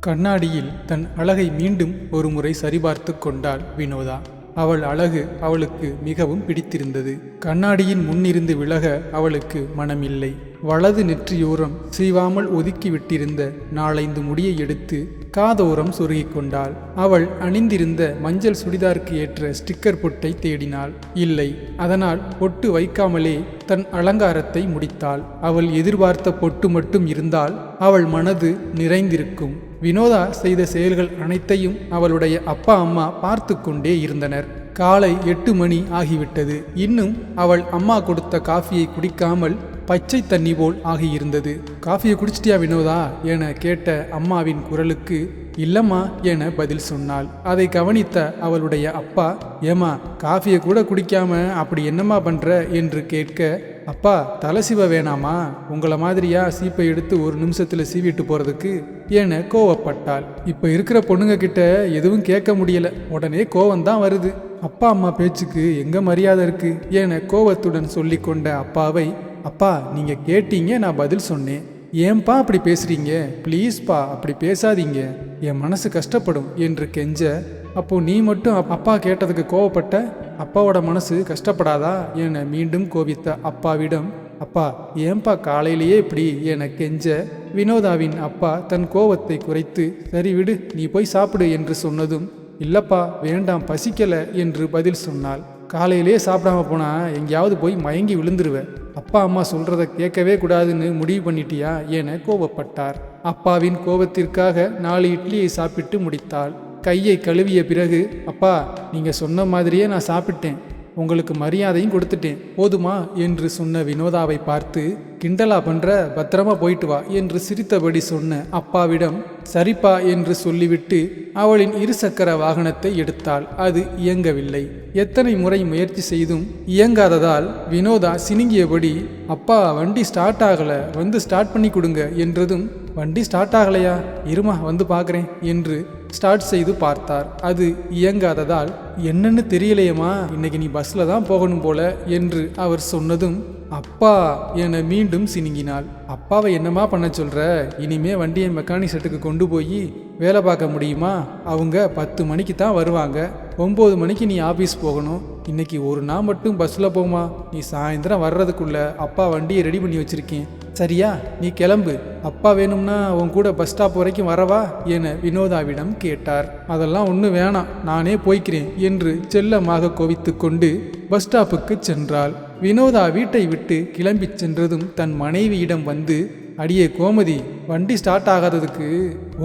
கண்ணாடியில் தன் அழகை மீண்டும் ஒருமுறை சரிபார்த்து கொண்டாள் வினோதா. அவள் அழகு அவளுக்கு மிகவும் பிடித்திருந்தது. கண்ணாடியின் முன்னிருந்து விலக அவளுக்கு மனமில்லை. வலது நெற்றியோரம் சீவாமல் ஒதுக்கி விட்டிருந்த நாலைந்து முடியை எடுத்து காதோரம் சொருகிக் கொண்டாள். அவள் அணிந்திருந்த மஞ்சள் சுடிதாருக்கு ஏற்ற ஸ்டிக்கர் பொட்டை தேடினாள். இல்லை அதனால் பொட்டு வைக்காமலே தன் அலங்காரத்தை முடித்தாள். அவள் எதிர்பார்த்த பொட்டு மட்டும் இருந்தால் அவள் மனது நிறைந்திருக்கும். வினோதா செய்த செயல்கள் அனைத்தையும் அவளுடைய அப்பா அம்மா பார்த்து கொண்டே இருந்தனர். காலை எட்டு மணி ஆகிவிட்டது. இன்னும் அவள் அம்மா கொடுத்த காஃபியை குடிக்காமல் பச்சை தண்ணி போல் ஆகியிருந்தது. காஃபியை குடிச்சிட்டியா வினோதா? என கேட்ட அம்மாவின் குரலுக்கு இல்லம்மா என பதில் சொன்னாள். அதை கவனித்த அவளுடைய அப்பா ஏமா காஃபியை கூட குடிக்காம அப்படி என்னம்மா பண்ற? என்று கேட்க அப்பா தலை சீவ வேணாமா? உங்களை மாதிரியா சீப்பை எடுத்து ஒரு நிமிஷத்துல சீவிட்டு போறதுக்கு? என கோவப்பட்டாள். இப்போ இருக்கிற பொண்ணுங்க கிட்ட எதுவும் கேட்க முடியல. உடனே கோவம் தான் வருது. அப்பா அம்மா பேச்சுக்கு எங்க மரியாதை இருக்கு? என கோவத்துடன் சொல்லி கொண்ட அப்பாவை அப்பா நீங்க கேட்டீங்க நான் பதில் சொன்னேன். ஏன்பா அப்படி பேசுறீங்க? ப்ளீஸ்ப்பா அப்படி பேசாதீங்க. என் மனசு கஷ்டப்படும் என்று கெஞ்ச அப்போ நீ மட்டும் அப்பா கேட்டதுக்கு கோவப்பட்ட அப்பாவோட மனசு கஷ்டப்படாதா? என மீண்டும் கோபித்த அப்பாவிடம் அப்பா ஏன்பா காலையிலேயே இப்படி என கெஞ்ச வினோதாவின் அப்பா தன் கோவத்தை குறைத்து சரி விடு நீ போய் சாப்பிடு என்று சொன்னதும் இல்லப்பா வேண்டாம் பசிக்கல என்று பதில் சொன்னாள். காலையிலேயே சாப்பிடாம போனா எங்கேயாவது போய் மயங்கி விழுந்துருவ. அப்பா அம்மா சொல்றத கேட்கவே கூடாதுன்னு முடிவு பண்ணிட்டியா? என கோபப்பட்டார் அப்பாவின் கோபத்திற்காக நாலு இட்லியை சாப்பிட்டு முடித்தாள். கையை கழுவிய பிறகு அப்பா நீங்க சொன்ன மாதிரியே நான் சாப்பிட்டேன். உங்களுக்கு மரியாதையும் கொடுத்துட்டேன். போதுமா? என்று சொன்ன வினோதாவை பார்த்து கிண்டலா பண்ற? பத்திரமா போயிட்டு வா என்று சிரித்தபடி சொன்ன அப்பாவிடம் சரிப்பா என்று சொல்லிவிட்டு அவளின் இருசக்கர வாகனத்தை எடுத்தாள். அது இயங்கவில்லை. எத்தனை முறை முயற்சி செய்தும் இயங்காததால் வினோதா சினுங்கியபடி அப்பா வண்டி ஸ்டார்ட் ஆகல. வந்து ஸ்டார்ட் பண்ணி கொடுங்க என்றதும் வண்டி ஸ்டார்ட் ஆகலையா? இருமா வந்து பார்க்குறேன் என்று ஸ்டார்ட் செய்து பார்த்தார். அது இயங்காததால் என்னன்னு தெரியலையேம்மா இன்னைக்கு நீ பஸ்ல தான் போகணும் போல என்று அவர் சொன்னதும் அப்பா என மீண்டும் சினிங்கினாள். அப்பாவை என்னமா பண்ண சொல்ற? இனிமே வண்டியை மெக்கானிக் செட்டுக்கு கொண்டு போய் வேலை பார்க்க முடியுமா? அவங்க பத்து மணிக்கு தான் வருவாங்க. ஒம்பது மணிக்கு நீ ஆஃபீஸ் போகணும். இன்னைக்கு ஒரு நாள் மட்டும் பஸ்ஸில் போமா நீ சாயந்தரம் வர்றதுக்குள்ள அப்பா வண்டியை ரெடி பண்ணி வச்சிருக்கேன். சரியா? நீ கிளம்பு. அப்பா வேணும்னா உன் கூட பஸ் ஸ்டாப் வரைக்கும் வரவா? என வினோதாவிடம் கேட்டார். அதெல்லாம் ஒன்றும் வேணாம். நானே போய்க்கிறேன் என்று செல்லமாக கோவித்து கொண்டு பஸ் ஸ்டாப்புக்கு சென்றாள். வினோதா வீட்டை விட்டு கிளம்பிச் சென்றதும் தன் மனைவியிடம் வந்து அடியே கோமதி வண்டி ஸ்டார்ட் ஆகாததுக்கு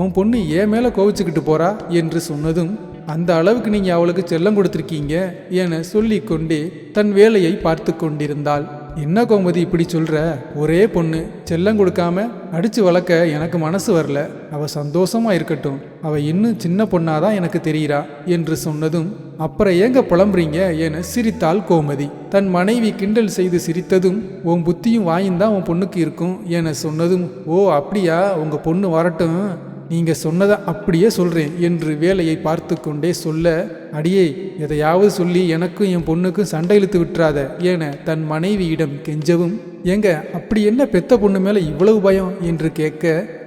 உன் பொண்ணு ஏன் மேலே கோவிச்சுக்கிட்டு போறா? என்று சொன்னதும் அந்த அளவுக்கு நீங்கள் அவளுக்கு செல்லம் கொடுத்துருக்கீங்க என சொல்லிக்கொண்டே தன் வேலையை பார்த்து கொண்டிருந்தாள். என்ன கோமதி இப்படி சொல்கிற ஒரே பொண்ணு செல்லம் கொடுக்காம அடித்து வளர்க்க எனக்கு மனசு வரல. அவள் சந்தோஷமாக இருக்கட்டும். அவள் இன்னும் சின்ன பொண்ணாக தான் எனக்கு தெரிகிறா என்று சொன்னதும் அப்புறம் ஏங்க புலம்புறீங்க? என சிரித்தாள் கோமதி. தன் மனைவி கிண்டல் செய்து சிரித்ததும் உன் புத்தியும் வாயும் தான் உன் பொண்ணுக்கு இருக்கும் என சொன்னதும் ஓ அப்படியா? உங்கள் பொண்ணு வரட்டும். நீங்கள் சொன்னதை அப்படியே சொல்கிறேன் என்று வேலையை பார்த்து கொண்டே சொல்ல அடியே எதையாவது சொல்லி எனக்கும் என் பொண்ணுக்கும் சண்டை இழுத்து விட்டுறாத என தன் மனைவியிடம் கெஞ்சவும் ஏங்க அப்படி என்ன பெத்த பொண்ணு மேலே இவ்வளவு பயம்? என்று கேட்க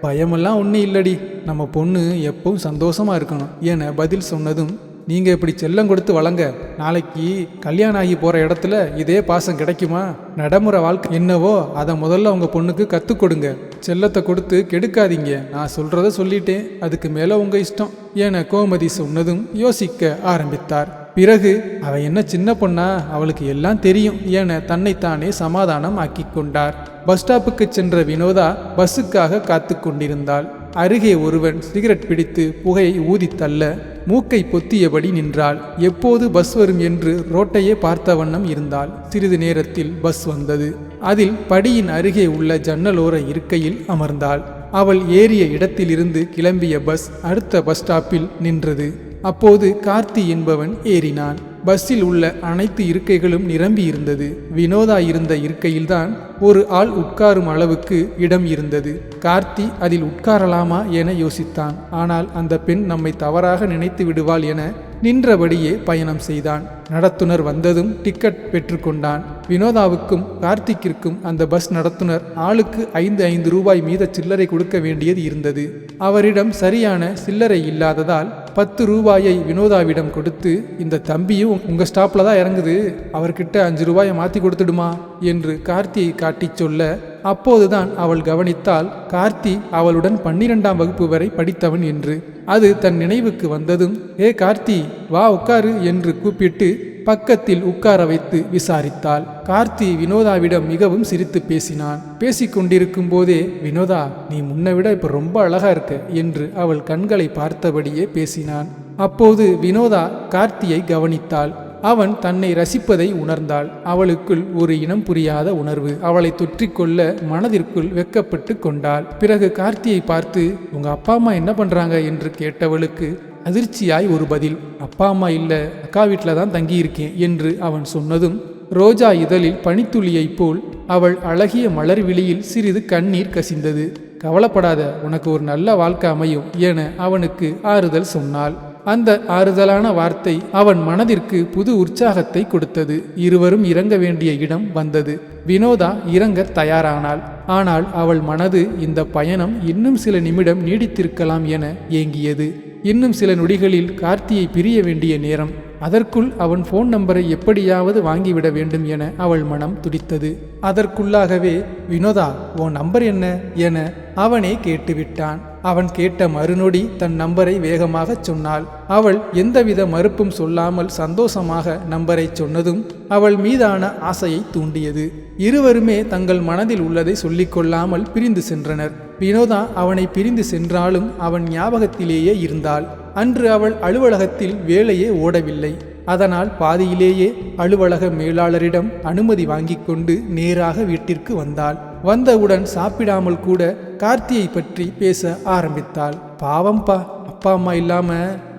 பயமெல்லாம் ஒன்றும் இல்லடி. நம்ம பொண்ணு எப்பவும் சந்தோஷமாக இருக்கணும் என பதில் சொன்னதும் நீங்கள் இப்படி செல்லம் கொடுத்து வளங்க. நாளைக்கு கல்யாணம் ஆகி போகிற இடத்துல இதே பாசம் கிடைக்குமா? நடைமுறை வாழ்க்கை என்னவோ அதை முதல்ல உங்கள் பொண்ணுக்கு கற்றுக் கொடுங்க. செல்லத்தை கொடுத்து கெடுக்காதீங்க. நான் சொல்கிறத சொல்லிட்டேன். அதுக்கு மேலே உங்கள் இஷ்டம். என கோமதி சொன்னதும் யோசிக்க ஆரம்பித்தார். பிறகு அவ என்ன சின்ன பொண்ணா? அவளுக்கு எல்லாம் தெரியும் என தன்னைத்தானே சமாதானம் ஆக்கி கொண்டார். பஸ் ஸ்டாப்புக்கு சென்ற வினோதா பஸ்ஸுக்காக காத்து கொண்டிருந்தாள். அருகே ஒருவன் சிகரெட் பிடித்து புகையை ஊதி தள்ள மூக்கை பொத்தியபடி நின்றாள். எப்போது பஸ் வரும் என்று ரோட்டையே பார்த்த வண்ணம் இருந்தாள். சிறிது நேரத்தில் பஸ் வந்தது. அதில் படியின் அருகே உள்ள ஜன்னலோர இருக்கையில் அமர்ந்தாள். அவள் ஏறிய இடத்திலிருந்து கிளம்பிய பஸ் அடுத்த பஸ் ஸ்டாப்பில் நின்றது. அப்போது கார்த்தி என்பவன் ஏறினான். பஸ்ஸில் உள்ள அனைத்து இருக்கைகளும் நிரம்பி இருந்தது. வினோதா இருந்த இருக்கையில்தான் ஒரு ஆள் உட்காரும் அளவுக்கு இடம் இருந்தது. கார்த்தி அதில் உட்காரலாமா என யோசித்தான். ஆனால் அந்த பெண் நம்மை தவறாக நினைத்து விடுவாள் என நின்றபடியே பயணம் செய்தான். நடத்துனர் வந்ததும் டிக்கெட் பெற்றுக்கொண்டான். வினோதாவுக்கும் கார்த்திக்கிற்கும் அந்த பஸ் நடத்துனர். ஆளுக்கு ஐந்து ஐந்து ரூபாய் மீத சில்லறை கொடுக்க வேண்டியது இருந்தது. அவரிடம் சரியான சில்லறை இல்லாததால் பத்து ரூபாயை வினோதாவிடம் கொடுத்து இந்த தம்பியும் உங்க ஸ்டாப்ல தான் இறங்குது. அவர்கிட்ட அஞ்சு ரூபாயை மாத்தி கொடுத்துடுமா? என்று கார்த்தியை காட்டிச் சொல்ல அப்போதுதான் அவள் கவனித்தால் கார்த்தி அவளுடன் பன்னிரெண்டாம் வகுப்பு வரை படித்தவன் என்று. அது தன் நினைவுக்கு வந்ததும் ஏ கார்த்தி வா உட்காரு என்று கூப்பிட்டு பக்கத்தில் உட்கார வைத்து விசாரித்தாள். கார்த்தி வினோதாவிடம் மிகவும் சிரித்து பேசினான். பேசிக்கொண்டிருக்கும் போதே வினோதா நீ முன்னை விட இப்ப ரொம்ப அழகா இருக்க என்று அவள் கண்களை பார்த்தபடியே பேசினான். அப்போது வினோதா கார்த்தியை கவனித்தாள். அவன் தன்னை ரசிப்பதை உணர்ந்தாள். அவளுக்குள் ஒரு இனம் புரியாத உணர்வு அவளை தொற்றிக்கொள்ள மனதிற்குள் வெக்கப்பட்டு கொண்டாள். பிறகு கார்த்தியை பார்த்து உங்க அப்பா அம்மா என்ன பண்றாங்க? என்று கேட்டவளுக்கு அதிர்ச்சியாய் ஒரு பதில் அப்பா அம்மா இல்லை அக்கா வீட்டில் தான் தங்கியிருக்கேன் என்று அவன் சொன்னதும் ரோஜா இதழில் பனித்துளியைப் போல் அவள் அழகிய மலர் விழியில் சிறிது கண்ணீர் கசிந்தது. கவலைப்படாத உனக்கு ஒரு நல்ல வாழ்க்கை அமையும் என அவனுக்கு ஆறுதல் சொன்னாள். அந்த ஆறுதலான வார்த்தை அவன் மனதிற்கு புது உற்சாகத்தை கொடுத்தது. இருவரும் இறங்க வேண்டிய இடம் வந்தது. வினோதா இறங்க தயாரானாள். ஆனால் அவள் மனது இந்த பயணம் இன்னும் சில நிமிடம் நீடித்திருக்கலாம் என ஏங்கியது. இன்னும் சில நொடிகளில் கார்த்தியை பிரிய வேண்டிய நேரம். அதற்குள் அவன் ஃபோன் நம்பரை எப்படியாவது வாங்கிவிட வேண்டும் என அவள் மனம் துடித்தது. அதற்குள்ளாகவே வினோதா உன் நம்பர் என்ன? என அவனே கேட்டுவிட்டான். அவன் கேட்ட மறுநொடி தன் நம்பரை வேகமாகச் சொன்னாள். அவள் எந்தவித மறுப்பும் சொல்லாமல் சந்தோஷமாக நம்பரை சொன்னதும் அவள் மீதான ஆசையை தூண்டியது. இருவருமே தங்கள் மனதில் உள்ளதை சொல்லிக்கொள்ளாமல் பிரிந்து சென்றனர். வினோதா அவனை பிரிந்து சென்றாலும் அவன் ஞாபகத்திலேயே இருந்தாள். அன்று அவள் அலுவலகத்தில் வேலையே ஓடவில்லை. அதனால் பாதியிலேயே அலுவலக மேலாளரிடம் அனுமதி வாங்கிக் கொண்டு நேராக வீட்டிற்கு வந்தாள். வந்தவுடன் சாப்பிடாமல் கூட கார்த்தியை பற்றி பேச ஆரம்பித்தாள். பாவம்பா அப்பா அம்மா இல்லாம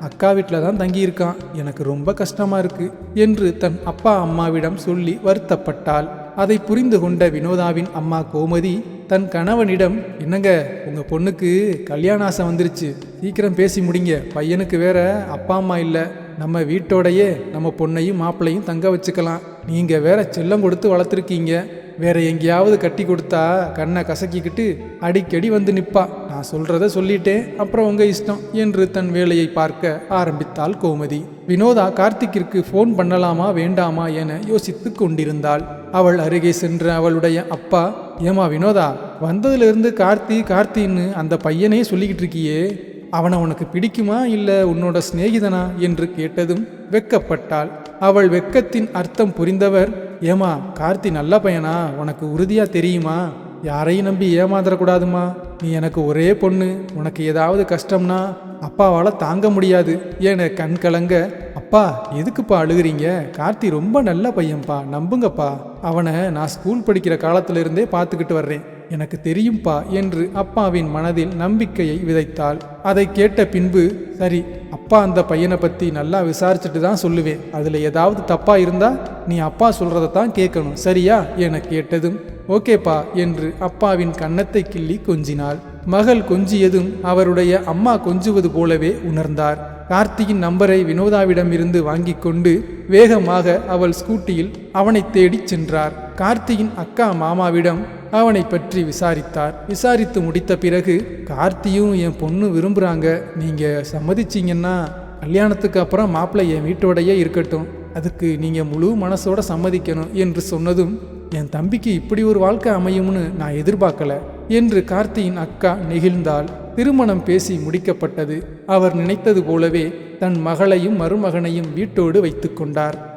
அக்கா வீட்டில் தான் தங்கியிருக்கான். எனக்கு ரொம்ப கஷ்டமா இருக்கு என்று தன் அப்பா அம்மாவிடம் சொல்லி வருத்தப்பட்டாள். அதை புரிந்து கொண்ட வினோதாவின் அம்மா கோமதி தன் கணவனிடம் என்னங்க உங்க பொண்ணுக்கு கல்யாண ஆசை வந்துருச்சு. சீக்கிரம் பேசி முடிங்க. பையனுக்கு வேற அப்பா அம்மா இல்லை. நம்ம வீட்டோடையே நம்ம பொண்ணையும் மாப்பிள்ளையும் தங்க வச்சுக்கலாம். நீங்கள் வேற செல்லம் கொடுத்து வளர்த்துருக்கீங்க. வேற எங்கேயாவது கட்டி கொடுத்தா கண்ணை கசக்கிக்கிட்டு அடிக்கடி வந்து நிற்பா நான் சொல்றத சொல்லிட்டேன். அப்புறம் உங்க இஷ்டம் என்று தன் வேலையை பார்க்க ஆரம்பித்தாள் கோமதி. வினோதா கார்த்திக்கிற்கு ஃபோன் பண்ணலாமா வேண்டாமா என யோசித்து கொண்டிருந்தாள். அவள் அருகே சென்ற அவளுடைய அப்பா ஏமா வினோதா வந்ததிலிருந்து கார்த்தி கார்த்தின்னு அந்த பையனே சொல்லிக்கிட்டு இருக்கியே. அவனை உனக்கு பிடிக்குமா இல்லை உன்னோட சிநேகிதனா என்று கேட்டதும் வெக்கப்பட்டாள். அவள் வெக்கத்தின் அர்த்தம் புரிந்தவர் ஏமா கார்த்தி நல்ல பையனா? உனக்கு உறுதியா தெரியுமா? யாரையும் நம்பி ஏமாந்துடக்கூடாதுமா நீ எனக்கு ஒரே பொண்ணு உனக்கு ஏதாவது கஷ்டம்னா அப்பாவால் தாங்க முடியாது என கண் கலங்க அப்பா எதுக்குப்பா அழுகுறீங்க? கார்த்தி ரொம்ப நல்ல பையன்பா நம்புங்கப்பா அவனை நான் ஸ்கூல் படிக்கிற காலத்திலிருந்தே பார்த்துக்கிட்டு வர்றேன். எனக்கு தெரியும்பா என்று அப்பாவின் மனதில் நம்பிக்கையை விதைத்தாள். அதை கேட்ட பின்பு சரி அப்பா அந்த பையனை பத்தி நல்லா விசாரிச்சுட்டு தான் சொல்லுவேன். அதுல ஏதாவது தப்பா இருந்தா நீ அப்பா சொல்கிறத தான் கேட்கணும். சரியா? என கேட்டதும் ஓகேப்பா என்று அப்பாவின் கன்னத்தை கிள்ளி கொஞ்சினாள். மகள் கொஞ்சியதும் அவருடைய அம்மா கொஞ்சுவது போலவே உணர்ந்தார். கார்த்தியின் நம்பரை வினோதாவிடமிருந்து வாங்கி கொண்டு வேகமாக அவள் ஸ்கூட்டியில் அவனை தேடிச் சென்றார். கார்த்தியின் அக்கா மாமாவிடம் அவனை பற்றி விசாரித்தார். விசாரித்து முடித்த பிறகு கார்த்தியும் என் பொண்ணு விரும்புகிறாங்க நீங்கள் சம்மதிச்சிங்கன்னா கல்யாணத்துக்கு அப்புறம் மாப்பிள்ளை என் வீட்டோடையே இருக்கட்டும். அதுக்கு நீங்கள் முழு மனசோட சம்மதிக்கணும் என்று சொன்னதும் என் தம்பிக்கு இப்படி ஒரு வாழ்க்கை அமையும்னு நான் எதிர்பார்க்கல என்று கார்த்தியின் அக்கா நெகிழ்ந்தாள். திருமணம் பேசி முடிக்கப்பட்டது. அவர் நினைத்தது போலவே தன் மகளையும் மருமகனையும் வீட்டோடு வைத்து கொண்டார்.